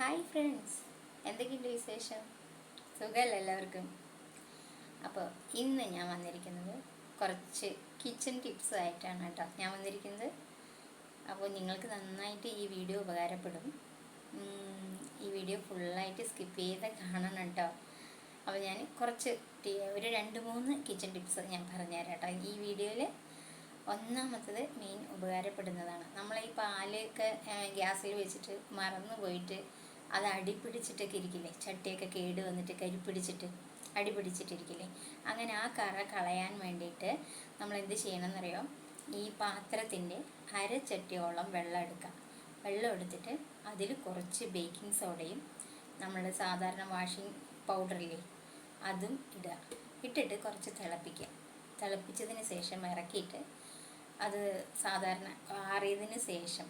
Hi friends എന്തൊക്കെയുണ്ട് വിശേഷം? സുഖമല്ല എല്ലാവർക്കും? അപ്പോൾ ഇന്ന് ഞാൻ വന്നിരിക്കുന്നത് കുറച്ച് കിച്ചൺ ടിപ്സ് ആയിട്ടാണ് കേട്ടോ. ഞാൻ വന്നിരിക്കുന്നത്. അപ്പോൾ നിങ്ങൾക്ക് നന്നായിട്ട് ഈ വീഡിയോ ഉപകാരപ്പെടും. ഈ വീഡിയോ ഫുള്ളായിട്ട് സ്കിപ്പ് ചെയ്ത് കാണണം കേട്ടോ. അപ്പോൾ ഞാൻ കുറച്ച് ഒരു രണ്ട് മൂന്ന് കിച്ചൺ ടിപ്സ് ഞാൻ പറഞ്ഞുതരാം കേട്ടോ. ഈ വീഡിയോയിൽ ഒന്നാമത്തത് മെയിൻ ഉപകാരപ്പെടുന്നതാണ്. നമ്മൾ ഈ പാലൊക്കെ ഗ്യാസിൽ വെച്ചിട്ട് മറന്നു പോയിട്ട് അത് അടിപിടിച്ചിട്ടൊക്കെ ഇരിക്കില്ലേ? ചട്ടിയൊക്കെ കേട് വന്നിട്ട് കരിപ്പിടിച്ചിട്ട് അടിപിടിച്ചിട്ടിരിക്കില്ലേ? അങ്ങനെ ആ കറ കളയാൻ വേണ്ടിയിട്ട് നമ്മൾ എന്ത് ചെയ്യണം ചെയ്യണമെന്നറിയോ ഈ പാത്രത്തിന്റെ അരച്ചട്ടിയോളം വെള്ളം എടുക്കാം വെള്ളം എടുത്തിട്ട് അതിൽ കുറച്ച് ബേക്കിംഗ് സോഡയും നമ്മൾ സാധാരണ വാഷിംഗ് പൗഡറില്ലേ അതും ഇടുക. ഇട്ടിട്ട് കുറച്ച് തിളപ്പിക്കുക. തിളപ്പിച്ചതിന് ശേഷം ഇറക്കിയിട്ട് അത് സാധാരണ ആറിയതിന് ശേഷം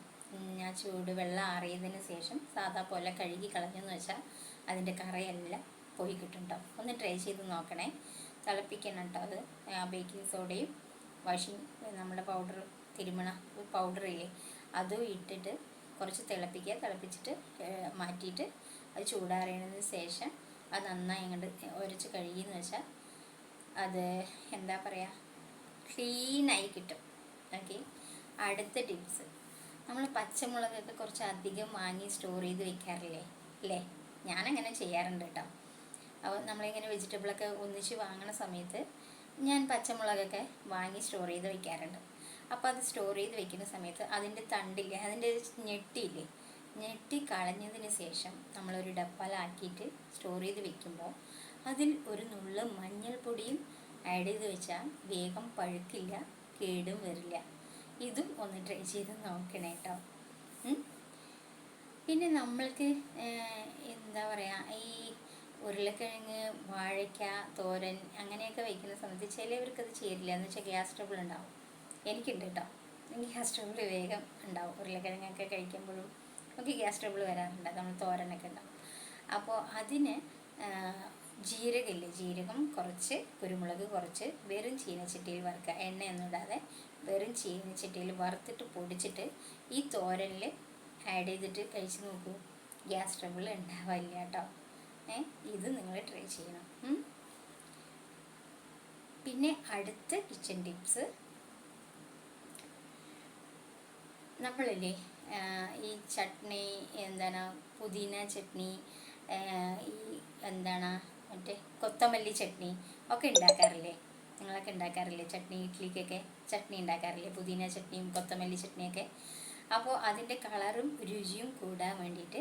ഞാൻ ചൂട് വെള്ളം ആറിയതിന് ശേഷം സാധാ പോലെ കഴുകി കളഞ്ഞെന്ന് വെച്ചാൽ അതിന്റെ കറയെല്ലാം പോയി കിട്ടും കേട്ടോ ഒന്ന് ട്രൈ ചെയ്ത് നോക്കണേ. തിളപ്പിക്കണം കേട്ടോ അത്. ബേക്കിംഗ് സോഡയും വാഷിംഗ് നമ്മുടെ പൗഡർ തിരുമണ ഇല്ലേ അതും ഇട്ടിട്ട് കുറച്ച് തിളപ്പിക്കുക. തിളപ്പിച്ചിട്ട് മാറ്റിയിട്ട് അത് ചൂടാറിയതിന് ശേഷം അത് നന്നായി അങ്ങോട്ട് ഉരച്ച് കഴുകിയെന്ന് വെച്ചാൽ അത് എന്താ പറയുക ക്ലീനായി കിട്ടും. ഓക്കെ അടുത്ത ടിപ്സ് നമ്മൾ പച്ചമുളകൊക്കെ കുറച്ച് അധികം വാങ്ങി സ്റ്റോർ ചെയ്ത് വെക്കാറില്ലേ? അല്ലേ ഞാനങ്ങനെ ചെയ്യാറുണ്ട് കേട്ടോ അപ്പോൾ നമ്മളിങ്ങനെ വെജിറ്റബിളൊക്കെ ഒന്നിച്ച് വാങ്ങണ സമയത്ത് ഞാൻ പച്ചമുളകൊക്കെ വാങ്ങി സ്റ്റോർ ചെയ്ത് വെക്കാറുണ്ട്. അപ്പോൾ അത് സ്റ്റോർ ചെയ്ത് വെക്കുന്ന സമയത്ത് അതിന്റെ തണ്ടില്ലേ അതിന്റെ ഞെട്ടിയില്ലേ? ഞെട്ടി കളഞ്ഞതിന് ശേഷം നമ്മളൊരു ഡപ്പാലാക്കിയിട്ട് സ്റ്റോർ ചെയ്ത് വെക്കുമ്പോൾ അതിൽ ഒരു നുള്ള് മഞ്ഞൾപ്പൊടിയും ആഡ് ചെയ്ത് വെച്ചാൽ വേഗം പഴുക്കില്ല കേടും വരില്ല. ഇതും ഒന്ന് ട്രൈ ചെയ്ത് നോക്കണേ കേട്ടോ പിന്നെ നമ്മൾക്ക് എന്താ പറയുക ഈ ഉരുളക്കിഴങ്ങ് വാഴയ്ക്ക തോരൻ അങ്ങനെയൊക്കെ വയ്ക്കുന്ന സമയത്ത് ചിലവർക്ക് അത് ചേരില്ല. എന്ന് വെച്ചാൽ ഗ്യാസ് ട്രബിൾ ഉണ്ടാവും. എനിക്കുണ്ട് കേട്ടോ ഗ്യാസ് ട്രബിൾ വേഗം ഉണ്ടാവും. ഉരുളക്കിഴങ്ങൊക്കെ കഴിക്കുമ്പോഴും ഒക്കെ ഗ്യാസ് ട്രബിൾ വരാറുണ്ട്. നമ്മൾ തോരനൊക്കെ ഉണ്ടാവും. അപ്പോൾ അതിന് ജീരകമില്ലേ? ജീരകം കുറച്ച് കുരുമുളക് കുറച്ച് വെറും ചീനച്ചട്ടിയിൽ വറുക്കുക. എണ്ണയൊന്നും ഇടാതെ വെറും ചീനച്ചട്ടിയിൽ വറുത്തിട്ട് പൊടിച്ചിട്ട് ഈ തോരനിൽ ആഡ് ചെയ്തിട്ട് കഴിച്ച് നോക്കൂ. ഗ്യാസ് ട്രബിൾ ഉണ്ടാവില്ല കേട്ടോ. ഏ ഇത് നിങ്ങൾ ട്രൈ ചെയ്യണം. പിന്നെ അടുത്ത കിച്ചൺ ടിപ്സ് നമ്മളില്ലേ ഈ ചട്നി എന്താണ് പുതിന ചട്നി ഈ എന്താണ് മറ്റേ കൊത്തമല്ലി ചട്നി ഒക്കെ ഉണ്ടാക്കാറില്ലേ നിങ്ങളൊക്കെ ഉണ്ടാക്കാറില്ലേ ചട്നി ഇഡ്ഡലിക്കൊക്കെ ചട്നി ഉണ്ടാക്കാറില്ലേ പുതിന ചട്നിയും കൊത്തമല്ലി ചട്നിയൊക്കെ? അപ്പോൾ അതിന്റെ കളറും രുചിയും കൂടാൻ വേണ്ടിയിട്ട്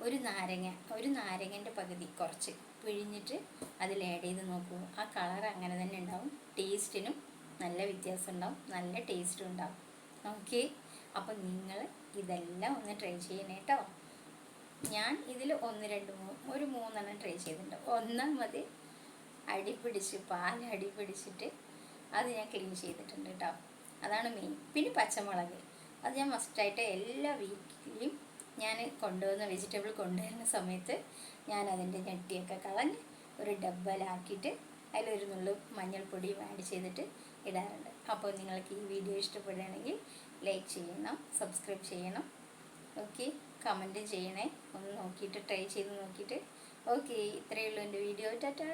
ഒരു നാരങ്ങ ഒരു നാരങ്ങന്റെ പകുതി കുറച്ച് പിഴിഞ്ഞിട്ട് അതിൽ ആഡ് ചെയ്ത് നോക്കൂ. ആ കളർ അങ്ങനെ തന്നെ ഉണ്ടാവും. ടേസ്റ്റിനും നല്ല വ്യത്യാസം ഉണ്ടാവും. നല്ല ടേസ്റ്റും ഉണ്ടാവും. ഓക്കെ? അപ്പം നിങ്ങൾ ഇതെല്ലാം ഒന്ന് ട്രൈ ചെയ്യണേ കേട്ടോ ഞാൻ ഇതിൽ ഒന്ന് രണ്ട് ഒരു മൂന്നെണ്ണം ട്രൈ ചെയ്തിട്ടുണ്ട്. ഒന്നാമത് അടിപിടിച്ച് പാൽ അടിപിടിച്ചിട്ട് അത് ഞാൻ ക്ലീൻ ചെയ്തിട്ടുണ്ട് കേട്ടോ അതാണ് മെയിൻ പിന്നെ പച്ചമുളക്. അത് ഞാൻ മസ്റ്റായിട്ട് എല്ലാ വീക്കിലും ഞാൻ കൊണ്ടുവന്ന വെജിറ്റബിൾ കൊണ്ടുവരുന്ന സമയത്ത് ഞാൻ അതിന്റെ ഞെട്ടിയൊക്കെ കളഞ്ഞ് ഒരു ഡബ്ബലാക്കിയിട്ട് അതിലൊരു നുള്ളു മഞ്ഞൾപ്പൊടിയും ആഡ് ചെയ്തിട്ട് ഇടാറുണ്ട്. അപ്പോൾ നിങ്ങൾക്ക് ഈ വീഡിയോ ഇഷ്ടപ്പെടുകയാണെങ്കിൽ ലൈക്ക് ചെയ്യണം സബ്സ്ക്രൈബ് ചെയ്യണം. ഓക്കെ കമന്റ് ചെയ്യണേ. ഒന്ന് നോക്കിയിട്ട് ട്രൈ ചെയ്ത് നോക്കിയിട്ട്. ഓക്കെ ഇത്രയേ ഉള്ളൂ എന്റെ വീഡിയോ ടാറ്റാ.